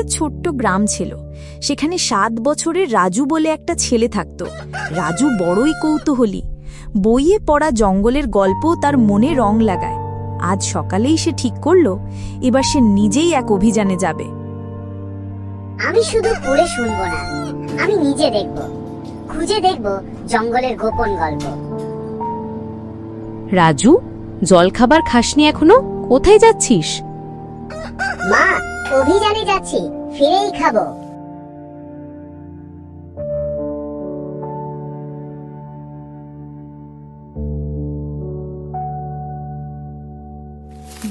একটা ছোট্ট গ্রাম ছিল। সেখানে সাত বছরের রাজু বলে একটা ছেলে থাকত। রাজু বড়ই কৌতূহলী। বইয়ে পড়া জঙ্গলের গল্প তার মনে রং লাগায়। আজ সকালেই সে ঠিক করল এবার সে নিজেই এক অভিযানে যাবে। আমি শুধু পড়ে শুনব না আমি নিজে দেখব। খুঁজে দেখব জঙ্গলের গোপন গল্প। রাজু জলখাবার খাসনি এখনও? কোথায় যাচ্ছিস? মা অভিযানে যাচ্ছি, ফিরেই খাব।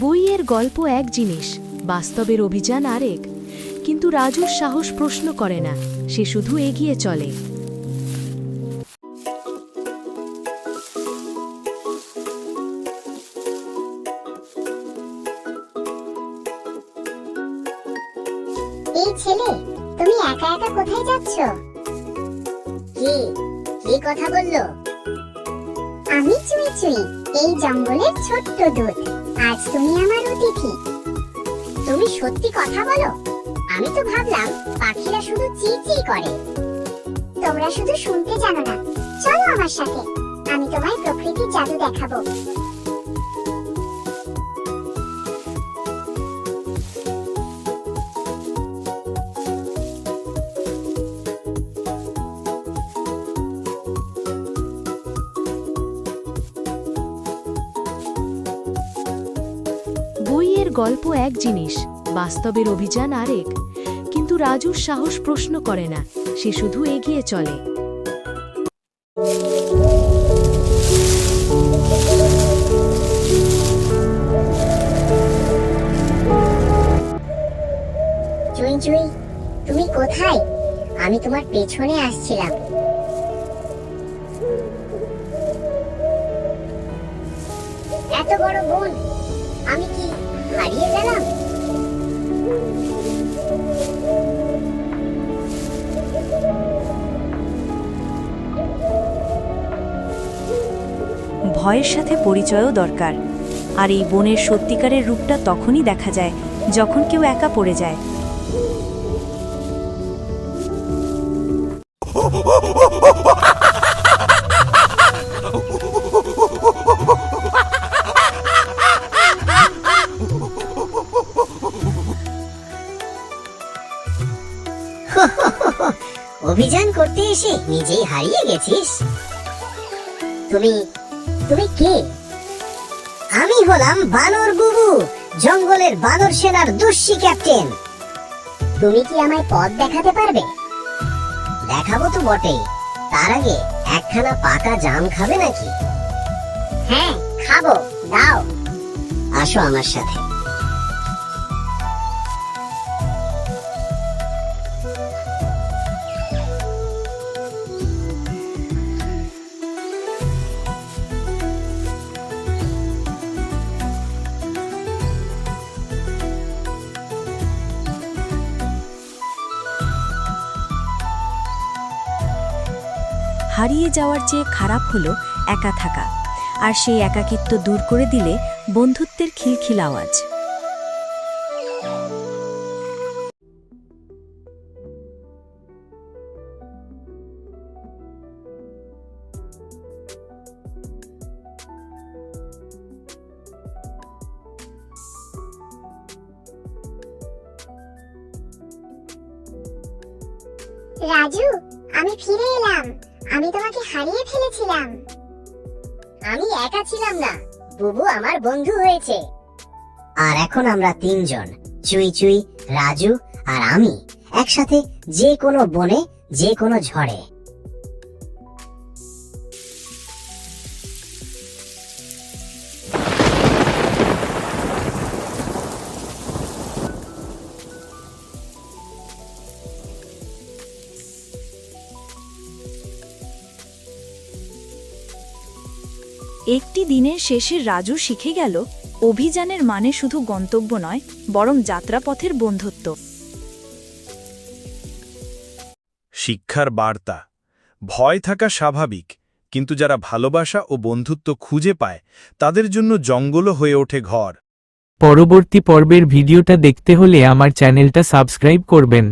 বইয়ের গল্প এক জিনিস, বাস্তবের অভিযান আরেক। কিন্তু রাজুর সাহস প্রশ্ন করে না, সে শুধু এগিয়ে চলে। এই ছেলে, তুমি একা একা কোথায় যাচ্ছ? কি কি কথা বলল? আমি চুই চুই, এই জঙ্গলের ছোট্ট দূত আজ তুমি আমার অতিথি। তুমি সত্যি কথা বলো? আমি তো ভাবলাম, পাখিরা শুধু চি চি করে। তোমরা শুধু শুনতে জানো না। চলো আমার সাথে। আমি তোমায় প্রকৃতির জাদু দেখাবো। গল্প এক জিনিস, বাস্তবের অভিযান আরেক। কিন্তু রাজুর সাহস প্রশ্ন করে না, সে শুধু এগিয়ে চলে। তুমি কোথায়? আমি তোমার পেছনে আসছিলাম। এত বড় বোন ভয়ের সাথে পরিচয়ও দরকার। আর এই বনের সত্যিকারের রূপটা তখনই দেখা যায়, যখন কেউ একা পড়ে যায়। অভিযান করতে এসে নিজেই হারিয়ে গেছিস। তুমি তুমি কে? আমি হলাম বানর বুবু, জঙ্গলের বানর সেনার দস্যি ক্যাপ্টেন। তুমি কি আমায় পথ দেখাতে পারবে? দেখাবো তো বটেই। তার আগে একখানা পাকা জাম খাবে নাকি? হ্যাঁ খাব। দাও। আসো আমার সাথে। হারিয়ে যাওয়ার চেয়ে খারাপ হলো একা থাকা। আর সেই একাকিত্ব দূর করে দিলে বন্ধুত্বের খিলখিল আওয়াজ। রাজু, আমি ফিরে এলাম। আমি তোমাকে হারিয়ে ফেলেছিলাম। আমি একা ছিলাম না, বুবু আমার বন্ধু হয়েছে। আর এখন আমরা তিনজন, চুই চুই, রাজু আর আমি, একসাথে যে কোনো বনে, যে কোনো ঝড়ে। একটি দিনের শেষে রাজু শিখে গেল অভিযানের মানে শুধু গন্তব্য নয় বরং যাত্রাপথের বন্ধুত্ব। শিক্ষার বার্তা। ভয় থাকা স্বাভাবিক কিন্তু যারা ভালোবাসা ও বন্ধুত্ব খুঁজে পায় তাদের জন্য জঙ্গলও হয়ে ওঠে ঘর। পরবর্তী পর্বের ভিডিওটা দেখতে হলে আমার চ্যানেলটা সাবস্ক্রাইব করবেন।